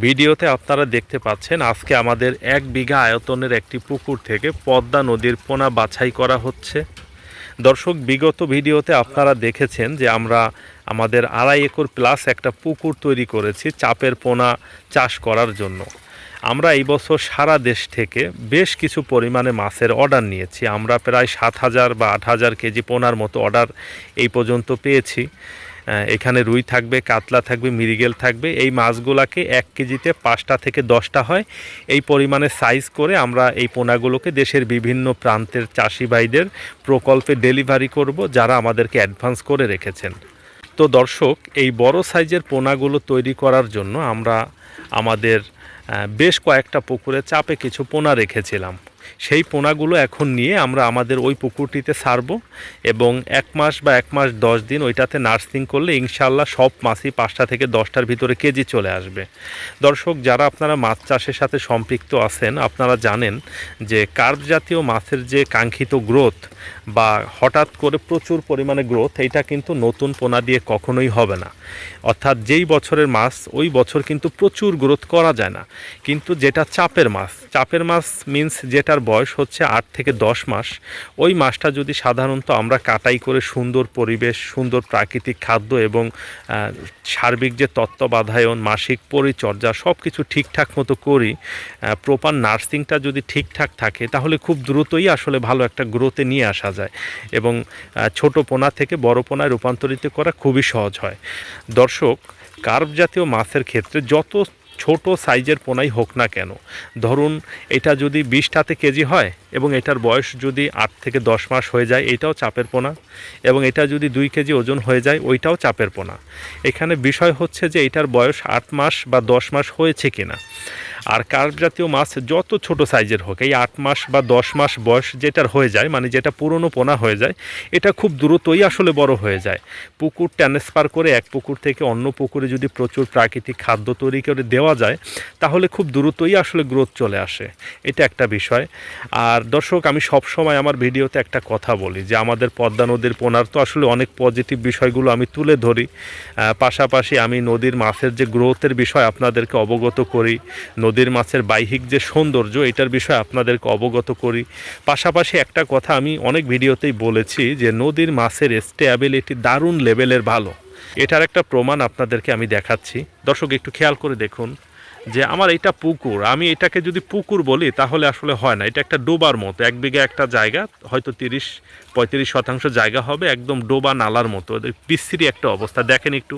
ভিডিওতে আপনারা দেখতে পাচ্ছেন, আজকে আমাদের এক বিঘা আয়তনের একটি পুকুর থেকে পদ্মা নদীর পোনা বাছাই করা হচ্ছে। দর্শক, বিগত ভিডিওতে আপনারা দেখেছেন যে আমরা আমাদের আড়াই একর প্লাস একটা পুকুর তৈরি করেছি চাপের পোনা চাষ করার জন্য। আমরা এই বছর সারা দেশ থেকে বেশ কিছু পরিমাণে মাছের অর্ডার নিয়েছি। আমরা প্রায় সাত হাজার বা আট হাজার কেজি পোনার মতো অর্ডার এই পর্যন্ত পেয়েছি। এখানে রুই থাকবে, কাতলা থাকবে মিরিগেল থাকবে। এই মাছগুলাকে এক কেজিতে পাঁচটা থেকে দশটা হয়। এই পরিমাণে সাইজ করে আমরা এই পোনাগুলোকে দেশের বিভিন্ন প্রান্তের চাষি ভাইদের প্রকল্পে ডেলিভারি করব, যারা আমাদেরকে অ্যাডভান্স করে রেখেছেন। তো দর্শক, এই বড় সাইজের পোনাগুলো তৈরি করার জন্য আমরা আমাদের বেশ কয়েকটা পুকুরে চাপে কিছু পোনা রেখেছিলাম। সেই পোনাগুলো এখন নিয়ে আমরা আমাদের ওই পুকুরটিতে ছাড়ব এবং এক মাস বা এক মাস দশ দিন ওইটাতে নার্সিং করলে ইনশাল্লাহ সব মাছই পাঁচটা থেকে দশটার ভিতরে কেজি চলে আসবে। দর্শক, যারা আপনারা মাছ চাষের সাথে সম্পৃক্ত আছেন, আপনারা জানেন যে কার্প জাতীয় মাছের যে কাঙ্ক্ষিত গ্রোথ বা হঠাৎ করে প্রচুর পরিমাণে গ্রোথ, এটা কিন্তু নতুন পোনা দিয়ে কখনোই হবে না। অর্থাৎ যেই বছরের মাছ, ওই বছর কিন্তু প্রচুর গ্রোথ করা যায় না। কিন্তু যেটা চাপের মাছ চাপের মাছ মিন্স যেটার বয়স হচ্ছে আট থেকে দশ মাস। ওই মাছটা যদি সাধারণত আমরা কাটাই করে সুন্দর পরিবেশ, সুন্দর প্রাকৃতিক খাদ্য এবং সার্বিক যে তত্ত্বাবধায়ন, মাসিক পরিচর্যা সব কিছু ঠিকঠাক মতো করি প্রপার নার্সিংটা যদি ঠিকঠাক থাকে, তাহলে খুব দ্রুতই আসলে ভালো একটা গ্রোথে নিয়ে আসা যায় এবং ছোট পোনা থেকে বড় পোনায় রূপান্তরিত করা খুবই সহজ হয়। দর্শক কার্প জাতীয় মাছের ক্ষেত্রে যত ছোট সাইজের পোনাই হোক না কেন। ধরুন, এটা যদি বিশটাতে কেজি হয় এবং এটার বয়স যদি আট থেকে দশ মাস হয়ে যায়, এটাও চাপের পোনা। এবং এটা যদি দুই কেজি ওজন হয়ে যায়, ওইটাও চাপের পোনা। এখানে বিষয় হচ্ছে যে, এটার বয়স আট মাস বা দশ মাস হয়েছে কিনা। আর কার্প জাতীয় মাছ যত ছোট সাইজের হোক, এই আট মাস বা দশ মাস বয়স যেটার হয়ে যায় মানে যেটা পুরনো পোনা হয়ে যায়, এটা খুব দ্রুতই আসলে বড় হয়ে যায়। পুকুর ট্রান্সফার করে এক পুকুর থেকে অন্য পুকুরে যদি প্রচুর প্রাকৃতিক খাদ্য তৈরি করে দেওয়া যায়, তাহলে খুব দ্রুতই আসলে গ্রোথ চলে আসে। এটা একটা বিষয়। আর দর্শক, আমি সব সময় আমার ভিডিওতে একটা কথা বলি যে, আমাদের পদ্মা নদীর পোনার তো আসলে অনেক পজিটিভ বিষয়গুলো আমি তুলে ধরি। পাশাপাশি আমি নদীর মাছের যে গ্রোথের বিষয় আপনাদেরকে অবগত করি নদীর মাছের বাহ্যিক যে সৌন্দর্য, এটার বিষয়ে আপনাদেরকে অবগত করি। পাশাপাশি একটা কথা আমি অনেক ভিডিওতেই বলেছি যে নদীর মাছের স্টেবিলিটি দারুণ লেভেলের ভালো। এটার একটা প্রমাণ আপনাদেরকে আমি দেখাচ্ছি। দর্শক, একটু খেয়াল করে দেখুন যে আমার এটা পুকুর, আমি এটাকে যদি পুকুর বলি তাহলে আসলে হয় না। এটা একটা ডোবার মতো, এক বিঘা একটা জায়গা, হয়তো তিরিশ, পঁয়ত্রিশ শতাংশ জায়গা হবে একদম ডোবা নালার মতো। বিশ্রী একটা অবস্থা। দেখেন একটু,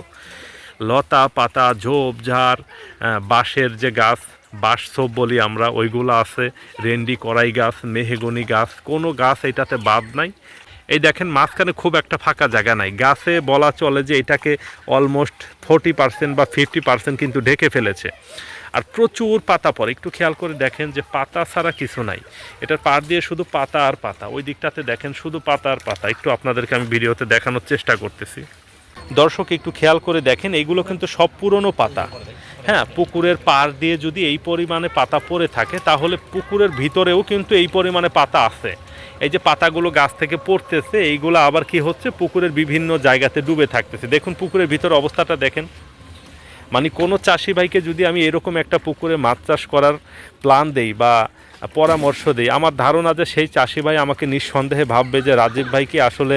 লতা পাতা ঝোপ ঝাড় বাঁশের যে গাছ বাঁশ বলি আমরা, ওইগুলো আছে, রেন্ডি করাই গাছ, মেহেগনি গাছ, কোনো গাছ এটাতে বাদ নাই। এই দেখেন, মাঝখানে খুব একটা ফাঁকা জায়গা নাই। গাছে বলা চলে যে এটাকে অলমোস্ট ফোর্টি পার্সেন্ট বা ফিফটি পার্সেন্ট কিন্তু ঢেকে ফেলেছে। আর প্রচুর পাতা পড়ে। একটু খেয়াল করে দেখেন যে পাতা ছাড়া কিছু নাই। এটার পার দিয়ে শুধু পাতা আর পাতা। ওই দিকটাতে দেখেন শুধু পাতা আর পাতা। একটু আপনাদেরকে আমি ভিডিওতে দেখানোর চেষ্টা করতেছি। দর্শক, একটু খেয়াল করে দেখেন, এইগুলো কিন্তু সব পুরনো পাতা। হ্যাঁ পুকুরের পার দিয়ে যদি এই পরিমাণে পাতা পড়ে থাকে, তাহলে পুকুরের ভিতরেও কিন্তু এই পরিমাণে পাতা আছে। এই যে পাতাগুলো গাছ থেকে পড়তেছে, এইগুলো আবার কি হচ্ছে? পুকুরের বিভিন্ন জায়গাতে ডুবে থাকতেছে। দেখুন, পুকুরের ভিতরে অবস্থাটা দেখেন। মানে কোনো চাষি ভাইকে যদি আমি এরকম একটা পুকুরে মাছ চাষ করার প্ল্যান দেই বা পরামর্শ দিই, আমার ধারণা যে সেই চাষি ভাই আমাকে নিঃসন্দেহে ভাববে যে রাজীব ভাই কি আসলে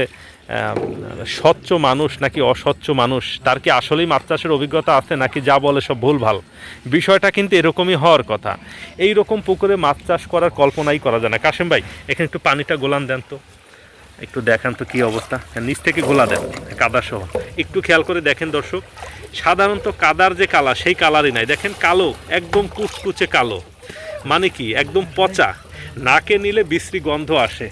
স্বচ্ছ মানুষ নাকি অস্বচ্ছ মানুষ? তার কি আসলেই মাছ চাষের অভিজ্ঞতা আছে নাকি যা বলে সব ভুল ভালো বিষয়টা কিন্তু এরকমই হওয়ার কথা। এই রকম পুকুরে মাছ চাষ করার কল্পনাই করা যায় না। কাশেম ভাই এখানে একটু পানিটা গোলান দেন তো। একটু দেখান তো কী অবস্থা। হ্যাঁ, নিচ থেকে গোলা দেন কাদা সহ। একটু খেয়াল করে দেখেন দর্শক সাধারণত কাদার যে কালার সেই কালারই নাই। দেখেন কালো একদম কুচকুচে কালো। মানে কি? একদম পচা। নাকে নিলে বিশ্রী গন্ধ আসে।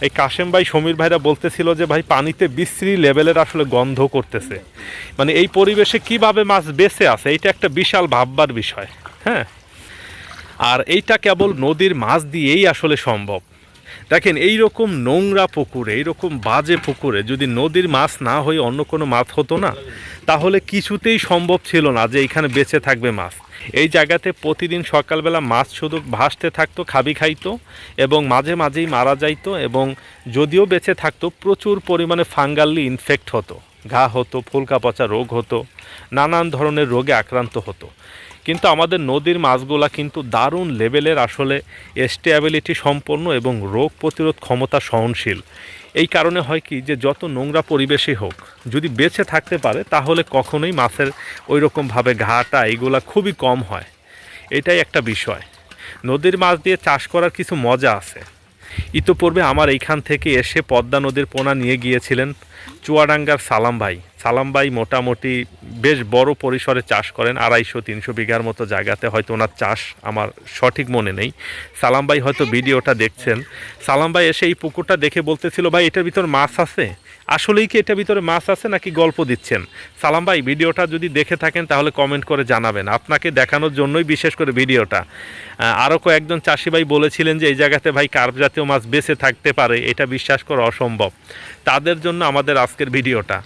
এই কাশেম ভাই, সমীর ভাইরা বলতেছিল যে, ভাই, পানিতে বিশ্রী লেভেলের আসলে গন্ধ করতেছে। মানে এই পরিবেশে কীভাবে মাছ বেঁচে আছে এটা একটা বিশাল ভাববার বিষয় হ্যাঁ? আর এইটা কেবল নদীর মাছ দিয়েই আসলে সম্ভব। দেখেন এই রকম নোংরা পুকুরে, এইরকম বাজে পুকুরে যদি নদীর মাছ না হয়ে অন্য কোনো মাছ হতো না, তাহলে কিছুতেই সম্ভব ছিল না যে এখানে বেঁচে থাকবে মাছ। এই জায়গাতে প্রতিদিন সকালবেলা মাছ শুধু ভাসতে থাকতো, খাবি খাইতো এবং মাঝে মাঝেই মারা যাইতো এবং যদিও বেঁচে থাকতো, প্রচুর পরিমাণে ফাঙ্গালি ইনফেক্ট হতো। ঘা হতো ফুলকা পচা রোগ হতো, নানান ধরনের রোগে আক্রান্ত হতো। কিন্তু আমাদের নদীর মাছগুলা কিন্তু দারুণ লেভেলের আসলে স্টেবিলিটি সম্পন্ন এবং রোগ প্রতিরোধ ক্ষমতা সহনশীল। এই কারণে হয় কি যে যত নোংরা পরিবেশে হোক, যদি বেঁচে থাকতে পারে, তাহলে কখনোই মাছের ওই রকমভাবে ঘাটা এইগুলা খুবই কম হয়। এটাই একটা বিষয়। নদীর মাছ দিয়ে চাষ করার কিছু মজা আছে। ইতোপূর্বে আমার এইখান থেকে এসে পদ্মা নদীর পোনা নিয়ে গিয়েছিলেন চুয়াডাঙ্গার সালাম ভাই। সালাম ভাই মোটামুটি বেশ বড় পরিসরে চাষ করেন, আড়াইশো, তিনশো বিঘার মতো জায়গাতে, হয়তো ওনার চাষ আমার সঠিক মনে নেই। সালাম ভাই হয়তো ভিডিওটা দেখছেন। সালাম ভাই এসে এই পুকুরটা দেখে বলতেছিল, ভাই, এটার ভিতর মাছ আছে? আসলেই কি এটার ভিতরে মাছ আছে নাকি গল্প দিচ্ছেন? সালাম ভাই, ভিডিওটা যদি দেখে থাকেন তাহলে কমেন্ট করে জানাবেন। আপনাকে দেখানোর জন্যই বিশেষ করে ভিডিওটা। আরও কয়েকজন চাষি ভাই বলেছিলেন যে এই জায়গাতে ভাই কার্প জাতীয় মাছ বেঁচে থাকতে পারে, এটা বিশ্বাস করা অসম্ভব। তাদের জন্য আমাদের আজকের ভিডিওটা।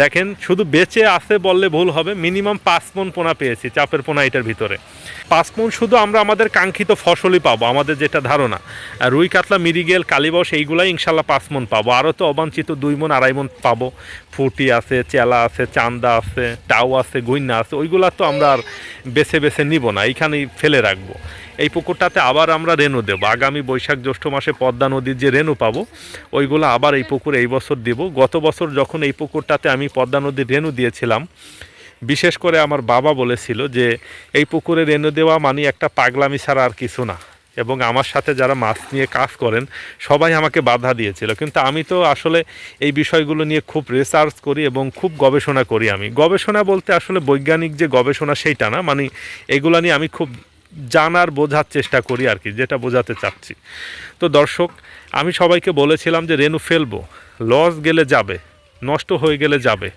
দেখেন, শুধু বেঁচে আছে বললে ভুল হবে মিনিমাম পাঁচ মন পোনা পেয়েছি, চাপের পোনা এটার ভিতরে। পাঁচ মন শুধু আমরা আমাদের কাঙ্ক্ষিত ফসলই পাবো, আমাদের যেটা ধারণা। রুই, কাতলা মিরিগেল কালীবস, এইগুলাই ইনশাল্লাহ পাঁচ মন পাবো। আরও তো অবাঞ্ছিত দুই মন আড়াই মন পাবো। ফুটি আছে, চেলা আছে, চান্দা আছে টাও আছে, গইন্না আছে, ওইগুলা তো আমরা আর বেছে বেছে নিব না, এইখানেই ফেলে রাখব। এই পুকুরটাতে আবার আমরা রেনু দেবো। আগামী বৈশাখ জ্যৈষ্ঠ মাসে পদ্মা নদীর যে রেনু পাবো, ওইগুলো আবার এই পুকুরে এই বছর দিব। গত বছর যখন এই পুকুরটাতে আমি পদ্মা নদীর রেনু দিয়েছিলাম, বিশেষ করে আমার বাবা বলেছিল যে, এই পুকুরে রেনু দেওয়া মানে একটা পাগলামি ছাড়া আর কিছু না। এবং আমার সাথে যারা মাছ নিয়ে কাজ করেন, সবাই আমাকে বাধা দিয়েছিল। কিন্তু আমি তো আসলে এই বিষয়গুলো নিয়ে খুব রিসার্চ করি এবং খুব গবেষণা করি আমি। গবেষণা বলতে আসলে বৈজ্ঞানিক যে গবেষণা সেইটা না মানে এগুলো নিয়ে আমি খুব জানার, বোঝার চেষ্টা করি আর কি যেটা বোঝাতে চাচ্ছি। তো দর্শক, আমি সবাইকে বলেছিলাম যে রেনু ফেলব লস গেলে যাবে, নষ্ট হয়ে গেলে যাবে।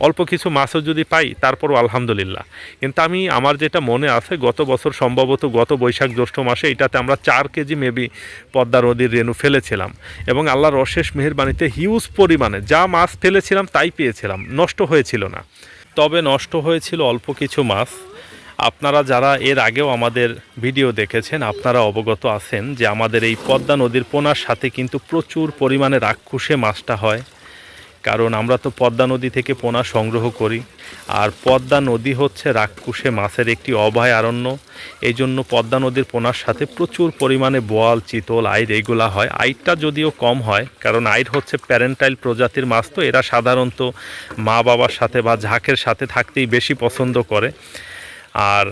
অল্প কিছু মাছও যদি পাই, তারপরও আলহামদুলিল্লাহ। কিন্তু আমি, আমার যেটা মনে আছে, গত বছর সম্ভবত গত বৈশাখ জ্যৈষ্ঠ মাসে এটাতে আমরা চার কেজি মেবি পদ্মা নদীর রেণু ফেলেছিলাম। এবং আল্লাহর অশেষ মেহেরবানিতে হিউজ পরিমাণে যা মাছ ফেলেছিলাম তাই পেয়েছিলাম, নষ্ট হয়েছিল না। তবে নষ্ট হয়েছিল অল্প কিছু মাছ। আপনারা যারা এর আগেও আমাদের ভিডিও দেখেছেন, আপনারা অবগত আছেন যে আমাদের এই পদ্মা নদীর পোনার সাথে কিন্তু প্রচুর পরিমাণে রাক্ষুসে মাছটা হয়। কারণ আমরা তো পদ্মা নদী থেকে পোনা সংগ্রহ করি। আর পদ্মা নদী হচ্ছে রাক্ষুসে মাছের একটি অভয়ারণ্য। এই জন্য পদ্মা নদীর পোনার সাথে প্রচুর পরিমাণে বোয়াল, চিতল আইর এইগুলা হয়। আইরটা যদিও কম হয়, কারণ আইর হচ্ছে প্যারেন্টাইল প্রজাতির মাছ তো, এরা সাধারণত মা বাবার সাথে বা ঝাঁকের সাথে থাকতেই বেশি পছন্দ করে। আর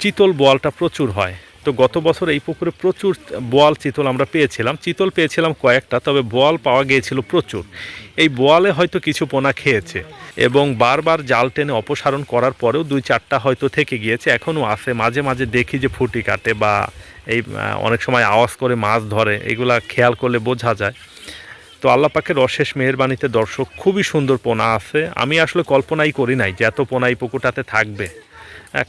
চিতল বোয়ালটা প্রচুর হয়। তো গত বছর এই পুকুরে প্রচুর বোয়াল চিতল আমরা পেয়েছিলাম। চিতল পেয়েছিলাম কয়েকটা, তবে বোয়াল পাওয়া গিয়েছিল প্রচুর। এই বোয়ালে হয়তো কিছু পোনা খেয়েছে এবং বারবার জাল টেনে অপসারণ করার পরেও দুই চারটা হয়তো থেকে গিয়েছে। এখনও আসে মাঝে মাঝে দেখি যে ফুটি কাটে বা এই অনেক সময় আওয়াজ করে মাছ ধরে, এগুলা খেয়াল করলে বোঝা যায়। তো আল্লাহ পাকের অশেষ মেহেরবানিতে দর্শক, খুবই সুন্দর পোনা আছে। আমি আসলে কল্পনাই করি নাই যে এত পোনা এই পুকুরটাতে থাকবে।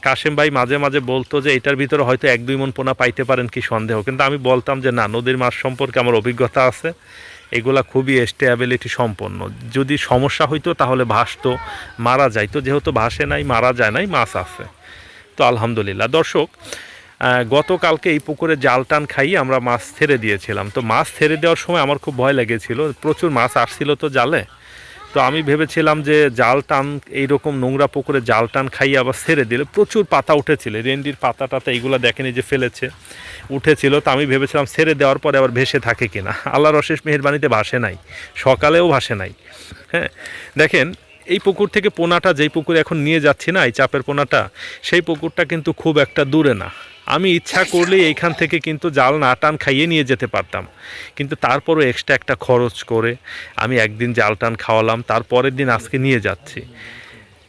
কাশেম ভাই মাঝে মাঝে বলতো যে এটার ভিতরে হয়তো এক দুই মন পোনা পাইতে পারেন কি সন্দেহ। কিন্তু আমি বলতাম যে না, নদীর মাছ সম্পর্কে আমার অভিজ্ঞতা আছে। এগুলা খুবই স্টেবিলিটি সম্পন্ন। যদি সমস্যা হইতো তাহলে ভাসতো মারা যাইতো। যেহেতু ভাসে নাই, মারা যায় নাই, মাছ আছে। তো আলহামদুলিল্লাহ। দর্শক গতকালকে এই পুকুরে জাল টান খাইয়ে আমরা মাছ ছেড়ে দিয়েছিলাম। তো মাছ ছেড়ে দেওয়ার সময় আমার খুব ভয় লেগেছিল। প্রচুর মাছ আসছিল তো জালে। তো আমি ভেবেছিলাম যে জাল টান, এইরকম নোংরা পুকুরে জাল টান খাইয়ে আবার ছেড়ে দিলে। প্রচুর পাতা উঠেছিল রেন্ডির পাতা টাতা এইগুলো দেখেনি যে ফেলেছে, উঠেছিল। তো আমি ভেবেছিলাম ছেড়ে দেওয়ার পরে আবার ভেসে থাকে কিনা। আল্লাহর অশেষ মেহেরবানিতে ভাসে নাই, সকালেও ভাসে নাই। হ্যাঁ দেখেন, এই পুকুর থেকে পোনাটা, যেই পুকুরে এখন নিয়ে যাচ্ছি না, এই চাপের পোনাটা, সেই পুকুরটা কিন্তু খুব একটা দূরে না। আমি ইচ্ছা করলে এইখান থেকে কিন্তু জাল না টান খাইয়ে নিয়ে যেতে পারতাম। কিন্তু তারপরও এক্সট্রা একটা খরচ করে আমি একদিন জাল টান খাওয়ালাম তারপরের দিন আজকে নিয়ে যাচ্ছি।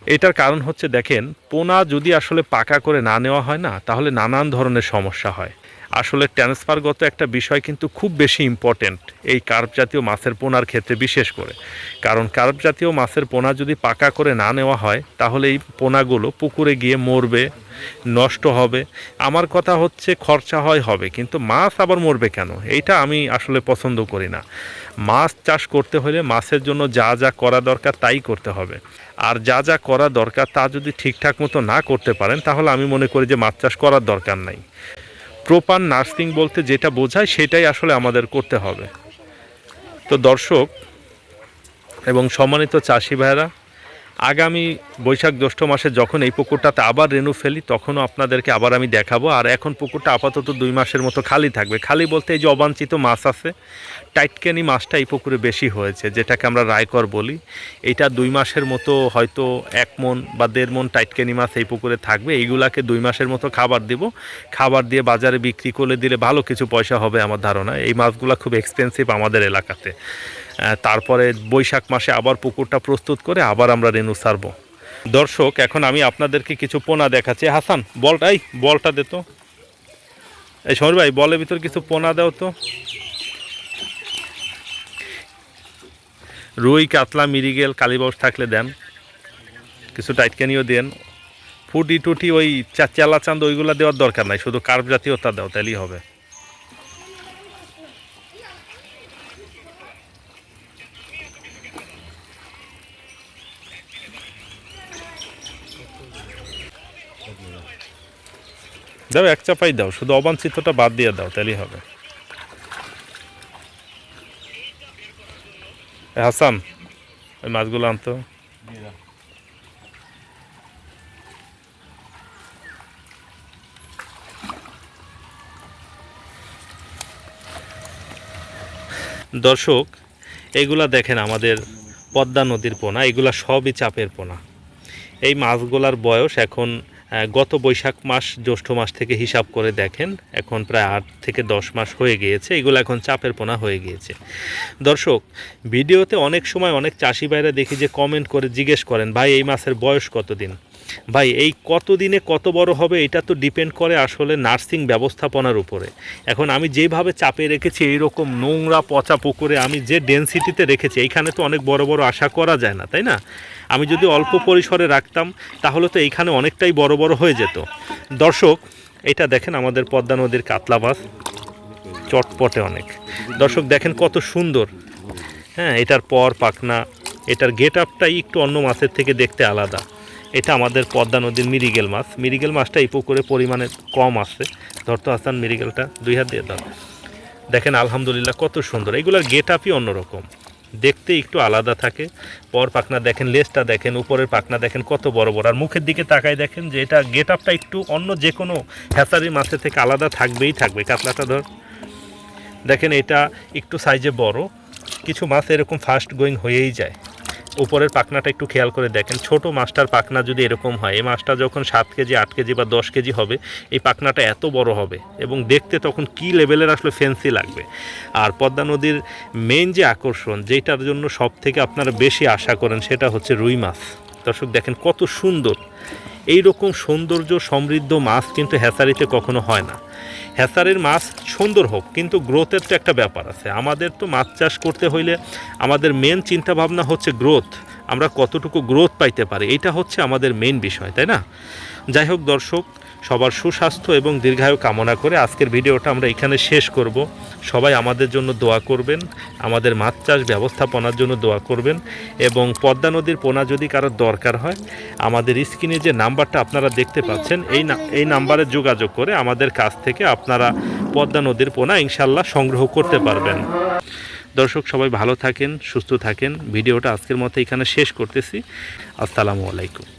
এটার কারণ হচ্ছে, দেখেন, পোনা যদি আসলে পাকা করে না নেওয়া হয় না, তাহলে নানান ধরনের সমস্যা হয়। আসলে ট্রান্সফারগত একটা বিষয় কিন্তু খুব বেশি ইম্পর্ট্যান্ট এই কার্প জাতীয় মাছের পোনার ক্ষেত্রে বিশেষ করে। কারণ কার্প জাতীয় মাছের পোনা যদি পাকা করে না নেওয়া হয়, তাহলে এই পোনাগুলো পুকুরে গিয়ে মরবে, নষ্ট হবে। আমার কথা হচ্ছে খরচা হয় হবে, কিন্তু মাছ আবার মরবে কেন? এইটা আমি আসলে পছন্দ করি না। মাছ চাষ করতে হলে মাছের জন্য যা যা করা দরকার তাই করতে হবে। আর যা যা করা দরকার তা যদি ঠিকঠাক মতো না করতে পারেন, তাহলে আমি মনে করি যে মাছ চাষ করার দরকার নাই। প্রপার নার্সিং বলতে যেটা বোঝায় সেটাই আসলে আমাদের করতে হবে। তো দর্শক এবং সম্মানিত চাষি ভাইরা আগামী বৈশাখ জ্যৈষ্ঠ মাসে যখন এই পুকুরটাতে আবার রেনু ফেলি, তখনও আপনাদেরকে আবার আমি দেখাবো। আর এখন পুকুরটা আপাতত দুই মাসের মতো খালি থাকবে। খালি বলতে এই যে অবাঞ্ছিত মাছ আছে, টাইটকেনি মাছটা এই পুকুরে বেশি হয়েছে, যেটাকে আমরা রায়কর বলি। এটা দুই মাসের মতো হয়তো এক মন বা দেড় মন টাইটকেনি মাছ এই পুকুরে থাকবে। এইগুলাকে দুই মাসের মতো খাবার দিব। খাবার দিয়ে বাজারে বিক্রি করে দিলে ভালো কিছু পয়সা হবে আমার ধারণা এই মাছগুলো খুব এক্সপেন্সিভ আমাদের এলাকাতে। তারপরে বৈশাখ মাসে আবার পুকুরটা প্রস্তুত করে আবার আমরা রেনু সারব। দর্শক, এখন আমি আপনাদেরকে কিছু পোনা দেখাচ্ছি। হাসান, বলটা, এই বলটা দে তো। এই সমর ভাই, বলের ভিতর কিছু পোনা দাও তো। রুই, কাতলা মিরিগেল কালীবাউস থাকলে দেন। কিছু টাইটকানিও দেন। ফুটি টুটি ওই চেলা চাঁদ ওইগুলো দেওয়ার দরকার নাই। শুধু কার্প জাতীয়তা দাও তাহলেই হবে। দাও, এক চাপাই দাও, শুধু অবাঞ্ছিতটা বাদ দিয়ে দাও, তাহলেই হবে। হাসান, ওই মাছগুলো আনতো। দর্শক, এগুলা দেখেন আমাদের পদ্মা নদীর পোনা, এগুলা সবই চাপের পোনা। এই মাছগুলার বয়স এখন গত বৈশাখ মাস, জ্যৈষ্ঠ মাস থেকে হিসাব করে দেখেন, এখন প্রায় আট থেকে দশ মাস হয়ে গিয়েছে, এগুলো এখন চাপের পোনা হয়ে গিয়েছে। দর্শক, ভিডিওতে অনেক সময় অনেক চাষি ভাইরা দেখি যে কমেন্ট করে জিজ্ঞেস করেন, ভাই, এই মাছের বয়স কতদিন? ভাই, এই কত দিনে কত বড় হবে এটা তো ডিপেন্ড করে আসলে নার্সিং ব্যবস্থাপনার উপরে। এখন আমি যেভাবে চাপে রেখেছি, এইরকম নোংরা পচা পুকুরে আমি যে ডেনসিটিতে রেখেছি, এইখানে তো অনেক বড় বড় আশা করা যায় না, তাই না? আমি যদি অল্প পরিসরে রাখতাম, তাহলে তো এইখানে অনেকটাই বড় বড় হয়ে যেত। দর্শক, এটা দেখেন আমাদের পদ্মা নদীর কাতলা মাছ চটপটে অনেক। দর্শক, দেখেন কত সুন্দর। হ্যাঁ এটার পর পাখনা, এটার গেট আপটাই একটু অন্য মাছের থেকে দেখতে আলাদা। এটা আমাদের পদ্মা নদীর মিরিগেল মাছ। মিরিগেল মাছটা এই পুকুরে পরিমাণে কম আছে ধরতো হাসান, মিরিগেলটা দুই হাত দিয়ে দাও দেখেন, আলহামদুলিল্লাহ কত সুন্দর। এগুলোর গেট আপই অন্যরকম। দেখতে একটু আলাদা থাকে। পর পাখনা দেখেন, লেজটা দেখেন, উপরের পাখনা দেখেন, কত বড় বড়। আর মুখের দিকে তাকায় দেখেন যে এটা গেট আপটা একটু অন্য যে কোনো হ্যাচারি মাছের থেকে আলাদা থাকবেই থাকবে। কাতলাটা ধর। দেখেন, এটা একটু সাইজে বড়। কিছু মাছ এরকম ফাস্ট গোয়িং হয়েই যায়। উপরের পাখনাটা একটু খেয়াল করে দেখেন। ছোট মাছটার পাখনা যদি এরকম হয়, এই মাছটা যখন সাত কেজি, আট কেজি বা দশ কেজি হবে, এই পাখনাটা এত বড় হবে এবং দেখতে তখন কি লেভেলের আসলে ফেন্সি লাগবে। আর পদ্মা নদীর মেন যে আকর্ষণ, যেটার জন্য সব থেকে আপনারা বেশি আশা করেন, সেটা হচ্ছে রুই মাছ। দর্শক দেখেন কত সুন্দর। এই রকম সৌন্দর্য সমৃদ্ধ মাছ কিন্তু হ্যাচারিতে কখনো হয় না। হ্যাসারির মাছ সুন্দর হোক, কিন্তু গ্রোথের তো একটা ব্যাপার আছে। আমাদের তো মাছ চাষ করতে হইলে আমাদের মেন চিন্তাভাবনা হচ্ছে গ্রোথ। আমরা কতটুকু গ্রোথ পাইতে পারি এটা হচ্ছে আমাদের মেন বিষয়, তাই না? যাই হোক দর্শক সবার সুস্বাস্থ্য এবং দীর্ঘায়ু কামনা করে আজকের ভিডিওটা আমরা এখানে শেষ করব। সবাই আমাদের জন্য দোয়া করবেন, আমাদের মাছ চাষ ব্যবস্থাপনার জন্য দোয়া করবেন এবং পদ্মা নদীর পোনা যদি কারোর দরকার হয়, আমাদের স্ক্রিনে যে নাম্বারটা আপনারা দেখতে পাচ্ছেন, এই এই নাম্বারে যোগাযোগ করে আমাদের কাছ থেকে আপনারা পদ্মা নদীর পোনা ইনশাল্লাহ সংগ্রহ করতে পারবেন। দর্শক, সবাই ভালো থাকেন, সুস্থ থাকেন। ভিডিওটা আজকের মতো এখানে শেষ করতেছি। আসসালামু আলাইকুম।